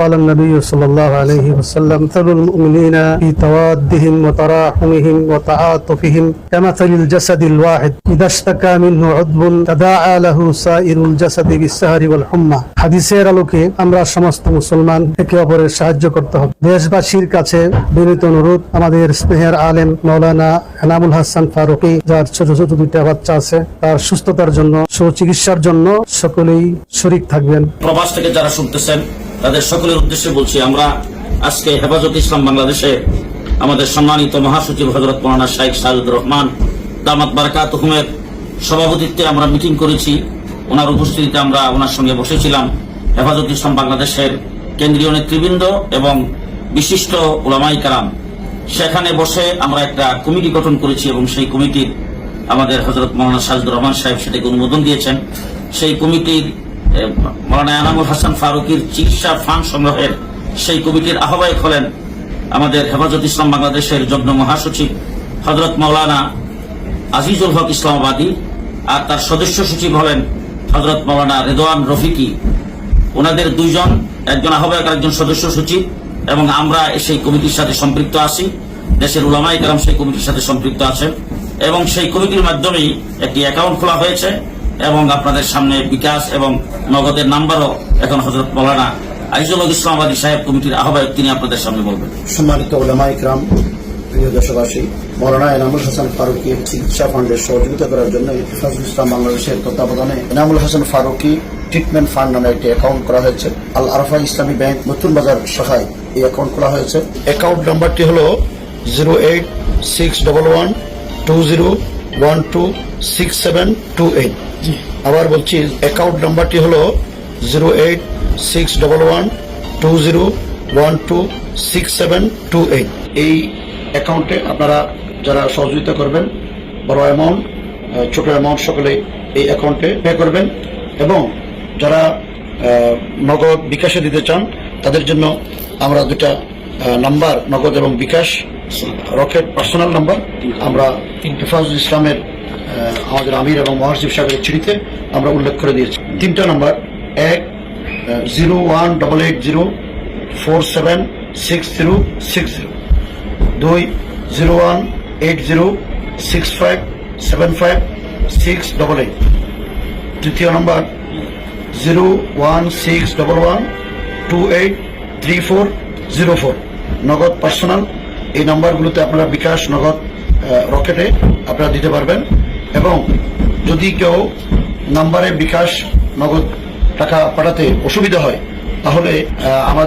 قال النبي صلى الله عليه وسلم مثل المؤمنين في توادهم وتراحمهم وتعاطفهم كمثل الجسد الواحد إذا اشتكى منه عضو تداعى له سائر الجسد بالسهر والحمى হাদিসের আলোকে আমরা সমস্ত মুসলমান একে অপরের সাহায্য করতে হবে দেশবাসীর কাছে বিনীত অনুরোধ আমাদের স্নেহের আলেম মৌলানা এনামুল হাসান ফারুকি যার ছোট ছোট দুইটা বাচ্চা আছে তার সুস্থতার জন্য সুচিকিৎসার জন্য সকলেই শরিক থাকবেন প্রবাস থেকে যারা শুনতেছেন তাদের সকলের উদ্দেশ্যে বলছি, আমরা আজকে হেফাজত ইসলাম বাংলাদেশে আমাদের সম্মানিত মহাসচিব হজরত মৌলানা শাইখ সাজুদুর রহমান, দামাত বারাকাত হুমের সভাপতিত্বে আমরা মিটিং করেছি। ওনার উপস্থিতিতে আমরা ওনার সঙ্গে বসেছিলাম। হেফাজত ইসলাম বাংলাদেশের কেন্দ্রীয় নেতৃবৃন্দ এবং বিশিষ্ট ওলামাই কালাম সেখানে বসে আমরা একটা কমিটি গঠন করেছি এবং সেই কমিটির আমাদের হজরত মৌলানা সাজদুর রহমান সাহেব সেটাকে অনুমোদন দিয়েছেন। সেই কমিটির মৌলানা এনামুল হাসান ফারুকির চিকিৎসা ফান্ড সংগ্রহের সেই কমিটির আহ্বায়ক হলেন আমাদের হেফাজত ইসলাম বাংলাদেশের যজ্ঞ মহাসচিব হজরত মৌলানা আজিজুল হক ইসলামাবাদী আর তার সদস্য সচিব হলেন হজরত মৌলানা রেদওয়ান রফিকি। ওনাদের দুইজন, একজন আহ্বায়ক একজন সদস্য সচিব এবং আমরা সেই কমিটির সাথে সম্পৃক্ত আছি। দেশের উলামাই কালাম সেই কমিটির সাথে সম্পৃক্ত আছেন এবং সেই কমিটির মাধ্যমেই একটি অ্যাকাউন্ট খোলা হয়েছে। এবং আপনাদের সামনে বিকাশ এবং নগদের নাম্বারও এখন হজরত মৌলানা আইজুল ইসলামাবাদী সাহেব কমিটির আহ্বায়ক তিনি আপনাদের সামনে বলবেন। সম্মানিত ওলামা ইকরাম প্রিয় দেশবাসী মৌলানা এনামুল হাসান ফারুকির চিকিৎসা ফান্ডের সহযোগিতা করার জন্য ইফাজুল ইসলাম বাংলাদেশের তত্ত্বাবধানে এনামুল হাসান ফারুকি ট্রিটমেন্ট ফান্ড নামে একটি অ্যাকাউন্ট করা হয়েছে। আল আরফা ইসলামী ব্যাংক নতুন বাজার শাখায় এই অ্যাকাউন্ট খোলা হয়েছে। অ্যাকাউন্ট নাম্বারটি হল zero eight six double one two zero one two six seven two eight আবার বলছি অ্যাকাউন্ট নাম্বারটি হল zero eight six double one two zero one two six seven two eight এই অ্যাকাউন্টে আপনারা যারা সহযোগিতা করবেন বড় অ্যামাউন্ট ছোট অ্যামাউন্ট সকলে এই অ্যাকাউন্টে পে করবেন এবং যারা নগদ বিকাশে দিতে চান তাদের জন্য আমরা দুটা নাম্বার, নগদ এবং বিকাশ, রকেট, পার্সোনাল নাম্বার। আমরা হেফাজুল ইসলামের আমাদের আমির এবং মহাসিব সাহেবের চিঠিতে আমরা উল্লেখ করে দিয়েছি। তিনটা নাম্বার, এক zero one double eight zero four seven six zero six zero. দুই, zero one eight zero six five seven five six double eight. তৃতীয় নম্বর, zero one six double one two eight three four zero four. Nagad personal, এই নাম্বারগুলোতে আপনারা বিকাশ নগদ রকেটে আপনারা দিতে পারবেন। এবং যদি কেউ নাম্বারে বিকাশ নগদ টাকা পাঠাতে অসুবিধা হয়, তাহলে আমাদের